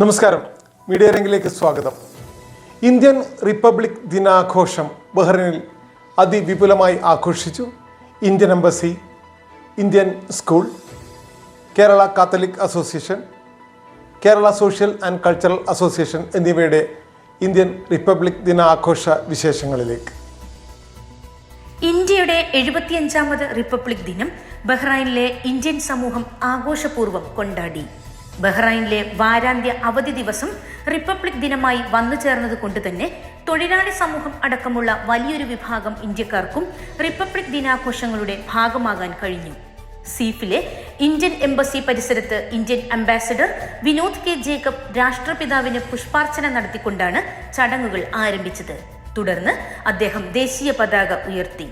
നമസ്കാരം. മീഡിയ രംഗിലേക്ക് സ്വാഗതം. Indian republic ദിനാഘോഷം ബഹ്റിനിൽ അതിവിപുലമായി ആഘോഷിച്ചു Indian embassy Indian school Kerala Catholic association Kerala social and cultural association എന്നിവയുടെ ഇന്ത്യൻ റിപ്പബ്ലിക് ദിനാഘോഷ വിശേഷങ്ങളിലേക്ക്. ഇന്ത്യയുടെ എഴുപത്തിയഞ്ചാമത് റിപ്പബ്ലിക് ദിനം ബഹ്റൈനിലെ ഇന്ത്യൻ സമൂഹം ആഘോഷപൂർവം കൊണ്ടാടി. ബഹ്റൈനിലെ വാരാന്ത്യ അവധി ദിവസം റിപ്പബ്ലിക് ദിനമായി വന്നു ചേർന്നത് കൊണ്ട് തന്നെ തൊഴിലാളി സമൂഹം അടക്കമുള്ള വലിയൊരു വിഭാഗം ഇന്ത്യക്കാർക്കും റിപ്പബ്ലിക് ദിനാഘോഷങ്ങളുടെ ഭാഗമാകാൻ കഴിഞ്ഞു. സീഫിലെ ഇന്ത്യൻ എംബസി പരിസരത്ത് Indian ambassador Vinod K Jacob രാഷ്ട്രപിതാവിന് പുഷ്പാർച്ചന നടത്തിക്കൊണ്ടാണ് ചടങ്ങുകൾ ആരംഭിച്ചത്. തുടർന്ന് അദ്ദേഹം ദേശീയ പതാക ഉയർത്തി.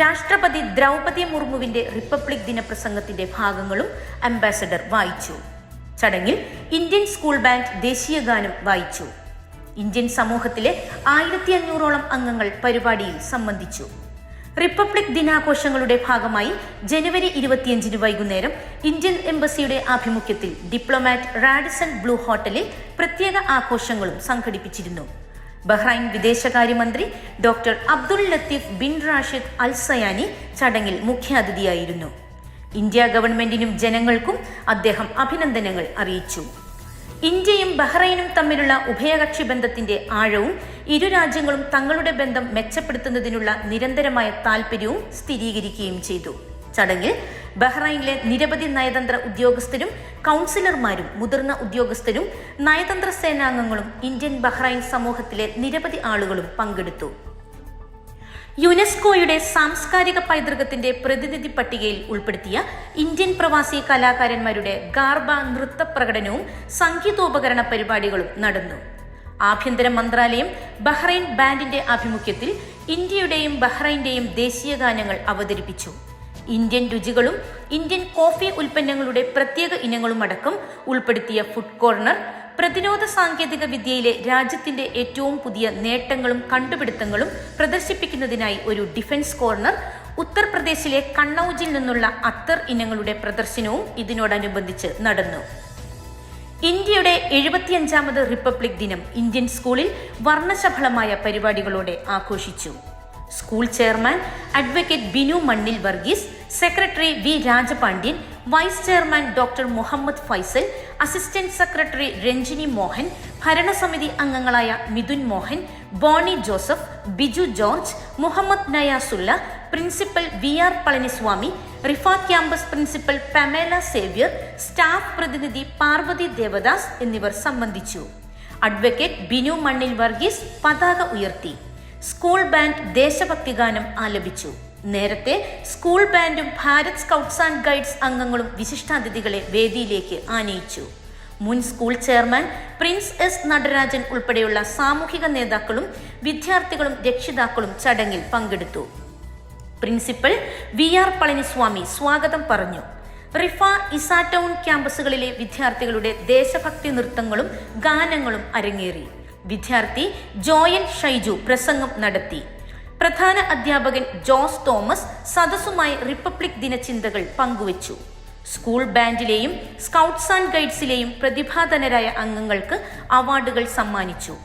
രാഷ്ട്രപതി ദ്രൗപതി മുർമുവിന്റെ റിപ്പബ്ലിക് ദിന പ്രസംഗത്തിന്റെ ഭാഗങ്ങളും അംബാസഡർ വായിച്ചു. ചടങ്ങിൽ ഇന്ത്യൻ സ്കൂൾ ബാൻഡ് ദേശീയ ഗാനം വായിച്ചു. ഇന്ത്യൻ സമൂഹത്തിലെ ആയിരത്തി അഞ്ഞൂറോളം അംഗങ്ങൾ പരിപാടിയിൽ സംബന്ധിച്ചു. റിപ്പബ്ലിക് ദിനാഘോഷങ്ങളുടെ ഭാഗമായി ജനുവരി ഇരുപത്തിയഞ്ചിന് വൈകുന്നേരം ഇന്ത്യൻ എംബസിയുടെ ആഭിമുഖ്യത്തിൽ ഡിപ്ലോമാറ്റ് റാഡിസൺ ബ്ലൂ ഹോട്ടലിൽ പ്രത്യേക ആഘോഷങ്ങളും സംഘടിപ്പിച്ചിരുന്നു. ബഹ്റൈൻ വിദേശകാര്യമന്ത്രി doctor Abdul Latif bin Rashid Al Zayani ചടങ്ങിൽ മുഖ്യാതിഥിയായിരുന്നു. ഇന്ത്യ ഗവൺമെന്റിനും ജനങ്ങൾക്കും അദ്ദേഹം അഭിനന്ദനങ്ങൾ അറിയിച്ചു. ഇന്ത്യയും ബഹ്റൈനും തമ്മിലുള്ള ഉഭയകക്ഷി ബന്ധത്തിന്റെ ആഴവും ഇരു രാജ്യങ്ങളും തങ്ങളുടെ ബന്ധം മെച്ചപ്പെടുത്തുന്നതിനുള്ള നിരന്തരമായ താൽപര്യവും സ്ഥിരീകരിക്കുകയും ചെയ്തു. ചടങ്ങിൽ ബഹ്റൈനിലെ നിരവധി നയതന്ത്ര ഉദ്യോഗസ്ഥരും കൗൺസിലർമാരും മുതിർന്ന ഉദ്യോഗസ്ഥരും നയതന്ത്ര സേനാംഗങ്ങളും ഇന്ത്യൻ ബഹ്റൈൻ സമൂഹത്തിലെ നിരവധി ആളുകളും പങ്കെടുത്തു. യുനെസ്കോയുടെ സാംസ്കാരിക പൈതൃകത്തിന്റെ പ്രതിനിധി പട്ടികയിൽ ഉൾപ്പെടുത്തിയ ഇന്ത്യൻ പ്രവാസി കലാകാരന്മാരുടെ ഗാർബ നൃത്ത പ്രകടനവും സംഗീതോപകരണ പരിപാടികളും നടന്നു. ആഭ്യന്തര മന്ത്രാലയം ബഹ്റൈൻ ബാൻഡിന്റെ ആഭിമുഖ്യത്തിൽ ഇന്ത്യയുടെയും ബഹ്റൈന്റെയും ദേശീയ ഗാനങ്ങൾ അവതരിപ്പിച്ചു. ഇന്ത്യൻ രുചികളും ഇന്ത്യൻ കോഫി ഉൽപ്പന്നങ്ങളുടെ പ്രത്യേക ഇനങ്ങളും അടക്കം ഉൾപ്പെടുത്തിയ ഫുഡ് കോർണർ പ്രതിരോധ സാങ്കേതിക വിദ്യയിലെ രാജ്യത്തിന്റെ ഏറ്റവും പുതിയ നേട്ടങ്ങളും കണ്ടുപിടുത്തങ്ങളും പ്രദർശിപ്പിക്കുന്നതിനായി ഒരു ഡിഫൻസ് കോർണർ ഉത്തർപ്രദേശിലെ കണ്ണൌജിൽ നിന്നുള്ള അത്തർ ഇനങ്ങളുടെ പ്രദർശനവും ഇതിനോടനുബന്ധിച്ച് നടന്നു. ഇന്ത്യയുടെ എഴുപത്തിയഞ്ചാമത് റിപ്പബ്ലിക് ദിനം ഇന്ത്യൻ സ്കൂളിൽ വർണശബളമായ പരിപാടികളോടെ ആഘോഷിച്ചു. School chairman advocate Binu Mannil Varghese secretary V Rajapandian vice chairman doctor Muhammad Faisal assistant secretary Ranjini Mohan ഭരണസമിതി അംഗങ്ങളായ Mithun Mohan Bonnie Joseph Biju George Muhammad Nayasulla principal V R Palaniswamy Riffa campus principal Pamela Xavier staff പ്രതിനിധി പാർവതി ദേവദാസ് എന്നിവർ സംബന്ധിച്ചു. Advocate Binu Mannil Varghese പതാക ഉയർത്തി. School band ദേശഭക്തി ഗാനം ആലപിച്ചു. നേരത്തെ സ്കൂൾ ബാൻഡും ഭാരത് സ്കൗട്ട്സ് ആൻഡ് ഗൈഡ്സ് അംഗങ്ങളും വിശിഷ്ടാതിഥികളെ വേദിയിലേക്ക് ആനയിച്ചു. മുൻ school chairman Prince S Natarajan ഉൾപ്പെടെയുള്ള സാമൂഹിക നേതാക്കളും വിദ്യാർത്ഥികളും രക്ഷിതാക്കളും ചടങ്ങിൽ പങ്കെടുത്തു. പ്രിൻസിപ്പൽ വി ആർ പളനിസ്വാമി സ്വാഗതം പറഞ്ഞു. റിഫ ഇസാടൗൺ ക്യാമ്പസുകളിലെ വിദ്യാർത്ഥികളുടെ ദേശഭക്തി നൃത്തങ്ങളും ഗാനങ്ങളും അരങ്ങേറി. വിദ്യാർത്ഥി ജോയൻ ഷൈജു പ്രസംഗം നടത്തി. പ്രധാന അധ്യാപകൻ ജോസ് തോമസ് സദസ്സുമായി റിപ്പബ്ലിക് ദിന ചിന്തകൾ പങ്കുവച്ചു. സ്കൂൾ ബാൻഡിലെയും സ്കൗട്ട്സ് ആൻഡ് ഗൈഡ്സിലെയും പ്രതിഭാധനരായ അംഗങ്ങൾക്ക് അവാർഡുകൾ സമ്മാനിച്ചു.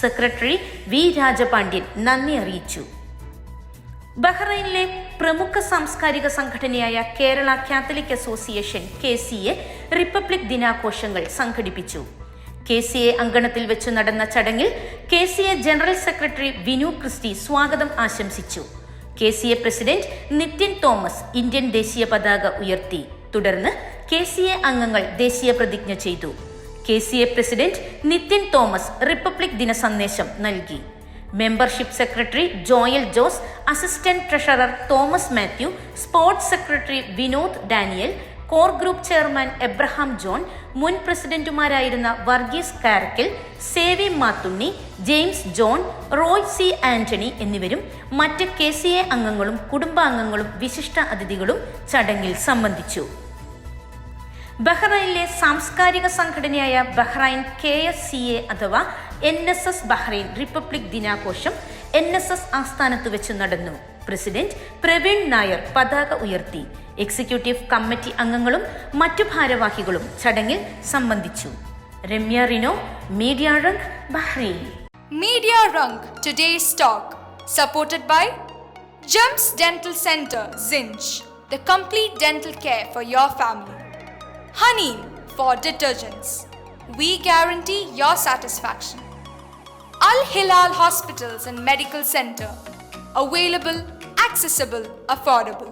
സെക്രട്ടറി വി രാജപാണ്ഡ്യൻ നന്ദി അറിയിച്ചു. ബഹ്റൈനിലെ പ്രമുഖ സാംസ്കാരിക സംഘടനയായ Kerala Catholic association K C A republic ദിനാഘോഷങ്ങൾ സംഘടിപ്പിച്ചു. കെ സി എ അങ്കണത്തിൽ വെച്ച് നടന്ന ചടങ്ങിൽ K C A general secretary Vinu Christy സ്വാഗതം ആശംസിച്ചു. K C A president Nithyan Thomas Indian ദേശീയ പതാക ഉയർത്തി. തുടർന്ന് കെ സി എ അംഗങ്ങൾ ദേശീയ പ്രതിജ്ഞ ചെയ്തു. K C A president Nithyan Thomas republic ദിന സന്ദേശം നൽകി. Membership secretary Joel Jose assistant treasurer Thomas Mathew sports secretary Vinod Daniel core group chairman Abraham John മുൻ പ്രസിഡന്റുമാരായിരുന്ന Varghese Karakkal Savi Mathunni James John Roy C Antony എന്നിവരും മറ്റ് K C A അംഗങ്ങളും കുടുംബാംഗങ്ങളും വിശിഷ്ട അതിഥികളും ചടങ്ങിൽ സംബന്ധിച്ചു. ബഹ്റൈനിലെ സാംസ്കാരിക സംഘടനയായ Bahrain K S C A അഥവാ N S S Bahrain republic ദിനാഘോഷം എൻ എസ് എസ് ആസ്ഥാനത്ത് വെച്ച് നടന്നു. പ്രസിഡന്റ് പ്രവീൺ നായർ പതാക ഉയർത്തി. എക്സിക്യൂട്ടീവ് കമ്മിറ്റി അംഗങ്ങളും മറ്റു ഭാരവാഹികളും ചടങ്ങിൽ സംബന്ധിച്ചു. Ramya Rino media rang Bahrain. Media rang today stock supported by Gems dental centre Zinj the complete dental care for your family honey for detergents we guarantee your satisfaction Al Hilal hospitals and medical centre available accessible affordable